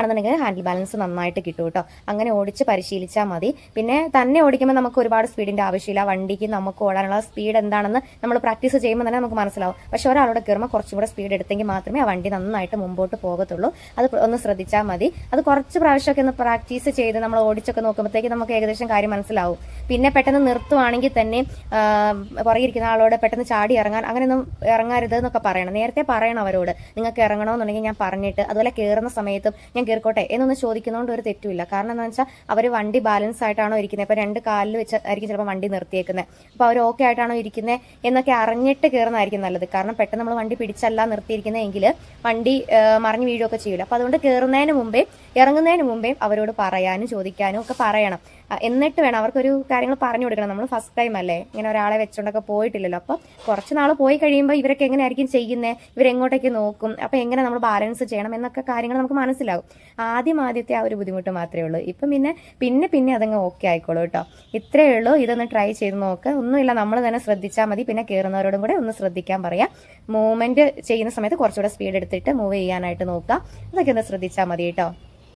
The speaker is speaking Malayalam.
ആണെന്നുണ്ടെങ്കിൽ ഹാൻഡിൽ ബാലൻസ് നന്നായിട്ട് കിട്ടും കേട്ടോ. അങ്ങനെ ഓടിച്ച് പരിശീലിച്ചാൽ മതി. പിന്നെ തന്നെ ഓടിക്കുമ്പോൾ നമുക്ക് ഒരുപാട് സ്പീഡിന്റെ ആവശ്യമില്ല. വണ്ടിക്ക് നമുക്ക് ഓടാനുള്ള സ്പീഡ് എന്താണെന്ന് നമ്മൾ പ്രാക്ടീസ് ചെയ്യുമ്പോൾ തന്നെ നമുക്ക് മനസ്സിലാവും. പക്ഷേ ഒരാളോട് കയറുമ്പോൾ കുറച്ചും കൂടെ സ്പീഡ് എടുത്തെങ്കിൽ മാത്രമേ ആ വണ്ടി നന്നായിട്ട് മുമ്പോട്ട് പോകത്തുള്ളൂ. അത് ഒന്ന് ശ്രദ്ധിച്ചാൽ മതി. അത് കുറച്ച് പ്രാവശ്യമൊക്കെ ഒന്ന് പ്രാക്ടീസ് ചെയ്ത് നമ്മൾ ഓടിച്ചൊക്കെ നോക്കുമ്പോഴത്തേക്ക് നമുക്ക് ഏകദേശം കാര്യം മനസ്സിലാവും. പിന്നെ പെട്ടെന്ന് നിർത്തുവാണെങ്കിൽ തന്നെ പുറകിരിക്കുന്ന ആളോട് പെട്ടെന്ന് ചാടി ഇറങ്ങാൻ അങ്ങനെയൊന്നും ഇറങ്ങരുത് എന്നൊക്കെ പറയണം. നേരത്തെ പറയണം അവരോട്. നിങ്ങൾക്ക് ഇറങ്ങണമെന്നുണ്ടെങ്കിൽ ഞാൻ പറഞ്ഞിട്ട് അതുപോലെ കയറുന്ന സമയത്തും ഞാൻ കയറിക്കോട്ടെ എന്നൊന്ന് ചോദിക്കുന്നതുകൊണ്ട് ഒരു തെറ്റുമില്ല. കാരണം എന്താ വെച്ചാൽ അവർ വണ്ടി ബാലൻസ് ആയിട്ടാണോ ഇരിക്കുന്നത് ഇപ്പം രണ്ട് കാലിൽ വെച്ച് ആയിരിക്കും ചിലപ്പോൾ വണ്ടി നിർത്തിയേക്കുന്നത് അപ്പോൾ അവർ ഓക്കെ ആയിട്ടാണോ ഇരിക്കുന്നത് എന്നൊക്കെ അറിഞ്ഞിട്ട് കയറുന്നതായിരിക്കും നല്ലത്. കാരണം പെട്ടെന്ന് നമ്മൾ വണ്ടി പിടിച്ചല്ല നിർത്തിയിരിക്കുന്നതെങ്കിൽ വണ്ടി മറിഞ്ഞു വീഴുകയൊക്കെ ചെയ്യില്ല അപ്പോൾ അതുകൊണ്ട് കയറുന്നതിന് മുമ്പേ ഇറങ്ങുന്നതിന് മുമ്പേ അവരോട് പറയാനും ചോദിക്കാനും ഒക്കെ പറയണം. എന്നിട്ട് വേണം അവർക്കൊരു കാര്യങ്ങൾ പറഞ്ഞു കൊടുക്കണം. നമ്മൾ ഫസ്റ്റ് ടൈം അല്ലേ? ഇങ്ങനെ ഒരാളെ വെച്ചുകൊണ്ടൊക്കെ പോയിട്ടില്ലല്ലോ. അപ്പോൾ കുറച്ച് നാൾ പോയി കഴിയുമ്പോൾ ഇവരൊക്കെ എങ്ങനെയായിരിക്കും ചെയ്യുന്നത് ഇവരെങ്ങോട്ടേക്ക് നോക്കും? അപ്പോൾ എങ്ങനെ നമ്മൾ ബാലൻസ് ചെയ്യണം? എന്നൊക്കെ കാര്യങ്ങൾ നമുക്ക് മനസ്സിലാവും. ആദ്യം ആദ്യത്തെ ആ ഒരു ബുദ്ധിമുട്ട് മാത്രമേ ഉള്ളൂ. ഇപ്പം പിന്നെ പിന്നെ പിന്നെ അതങ്ങ് ഓക്കെ ആയിക്കോളൂ കേട്ടോ. ഇത്രയേ ഉള്ളൂ. ഇതൊന്ന് ട്രൈ ചെയ്ത് നോക്ക്. ഒന്നുമില്ല നമ്മൾ തന്നെ ശ്രദ്ധിച്ചാൽ മതി. പിന്നെ കയറുന്നവരോടും കൂടെ ഒന്ന് ശ്രദ്ധിക്കാൻ പറയാം. മൂവ്മെന്റ് ചെയ്യുന്ന സമയത്ത് കുറച്ചുകൂടെ സ്പീഡ് എടുത്തിട്ട് മൂവ് ചെയ്യാനായിട്ട് നോക്കുക അതൊക്കെ ഒന്ന് ശ്രദ്ധിച്ചാൽ മതി കേട്ടോ.